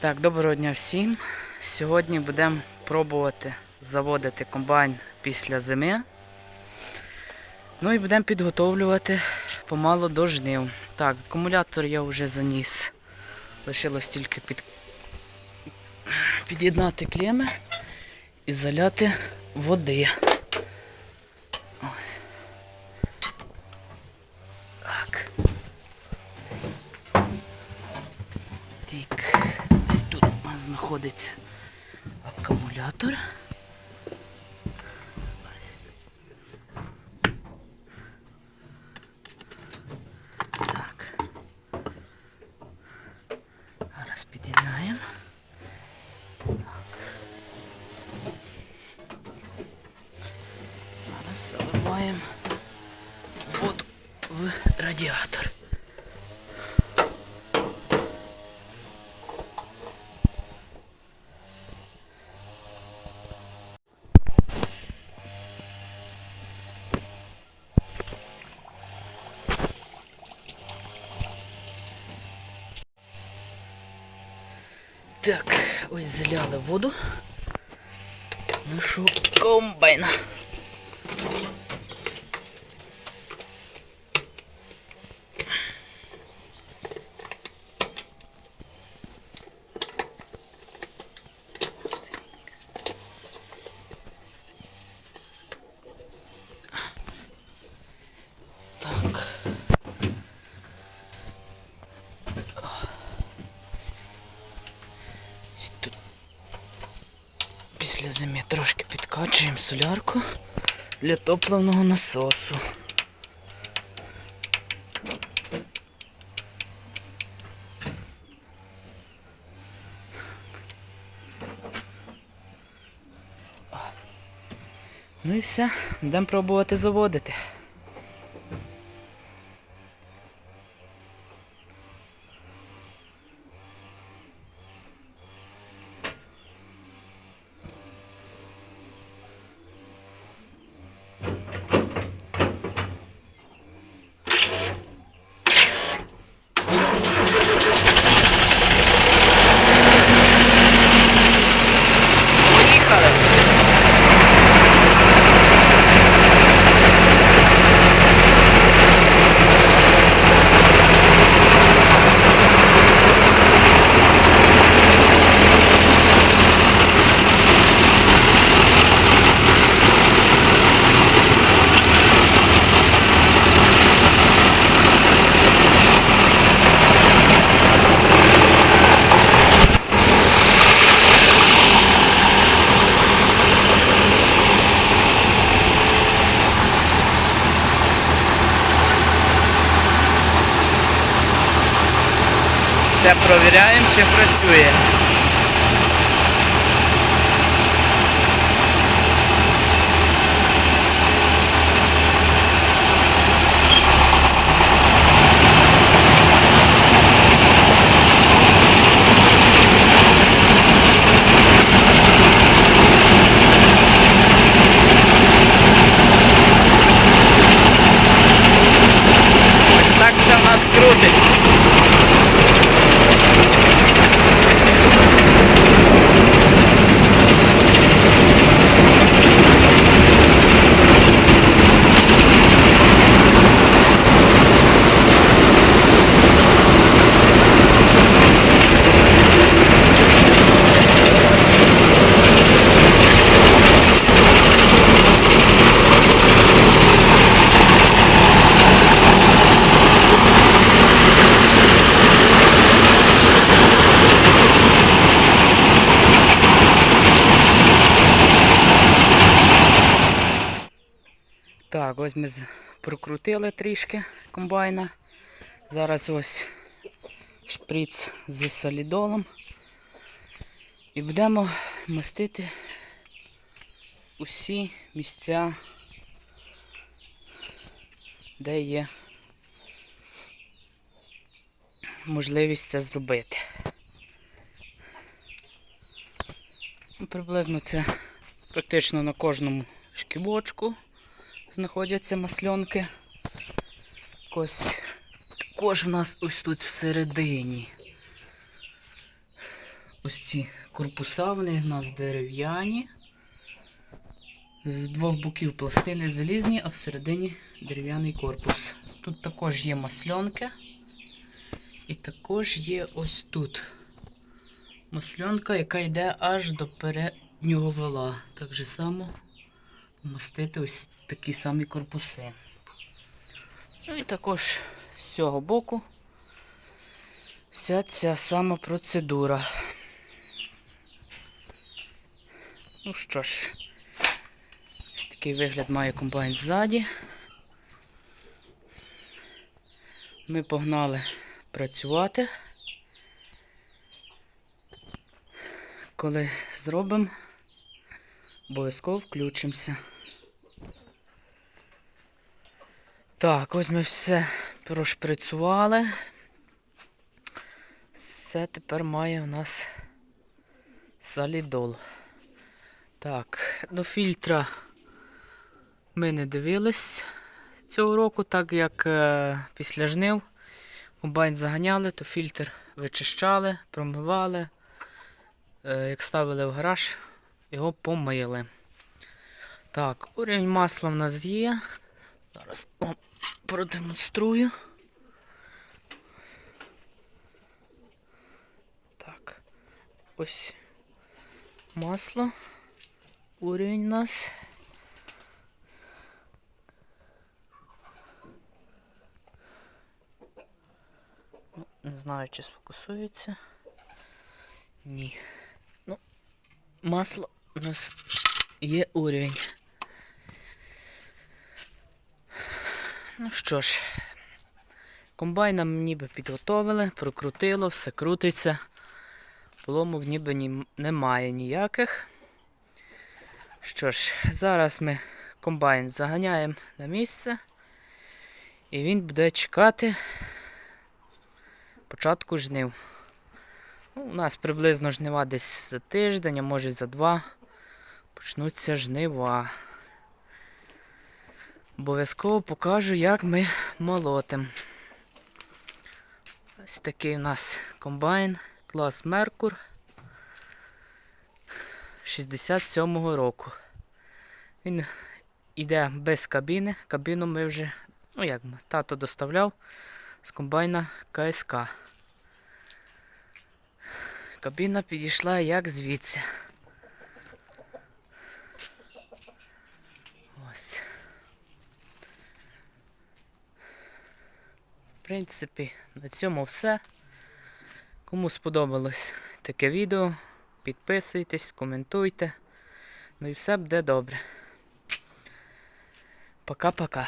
Так, доброго дня всім. Сьогодні будемо пробувати заводити комбайн після зими. Ну і будемо підготовлювати помало до жнив. Так, акумулятор я вже заніс. Лишилось тільки під... під'єднати клеми і заляти води. Ось. Так. Так, знаходиться акумулятор. Так. Зараз під'єднаємо. Так, ось зляли воду. Нашого комбайна. Після зими трошки підкачуємо солярку для топливного насосу. Ну і все, будемо пробувати заводити. Все провіряємо, чи працює. Ось так все в нас крутиться. Так, ось ми прокрутили трішки комбайна. Зараз ось шприц з солідолом. І будемо мастити усі місця, де є можливість це зробити. Ну, Приблизно це практично на кожному шкібочку знаходяться масльонки. Ось також в нас ось тут всередині. ось ці корпуса, вони в нас дерев'яні. З двох боків пластини залізні, а всередині дерев'яний корпус. Тут також є масльонки. І також є ось тут масльонка, яка йде аж до переднього вала. Так же само помастити ось такі самі корпуси. Ну і також з цього боку вся ця сама процедура. Ну що ж, ось такий вигляд має комбайн ззаді. Ми погнали працювати. Коли зробимо, обов'язково включимося. Так, ось ми все прошприцювали. Це тепер має у нас солідол. Так, до фільтра ми не дивились цього року, так як е, після жнив комбайн заганяли, то фільтр вичищали, промивали. Е, як ставили в гараж, його помили. Так, уровень масла в нас є. Зараз вам продемонструю. Так, ось масло. Уровень у нас. Ну, Не знаю, чи сфокусується. Ні. Ну, масло у нас є уровень. Ну що ж, комбайн нам ніби підготовили, прокрутило, все крутиться. Поломок ніби ні, немає ніяких. Що ж, зараз ми комбайн заганяємо на місце. І він буде чекати початку жнив. Ну, у нас приблизно жнива десь за тиждень, а може за два. Почнуться жнива. Обов'язково покажу, як ми молотим. Ось такий у нас комбайн клас Меркур 67-го року. Він йде без кабіни. Кабіну ми вже, ну як ми, тато доставляв з комбайна КСК. Кабіна підійшла як звідси. Ось. В принципі, на цьому все. Кому сподобалось таке відео, підписуйтесь, коментуйте. Ну і все буде добре. Пока-пока.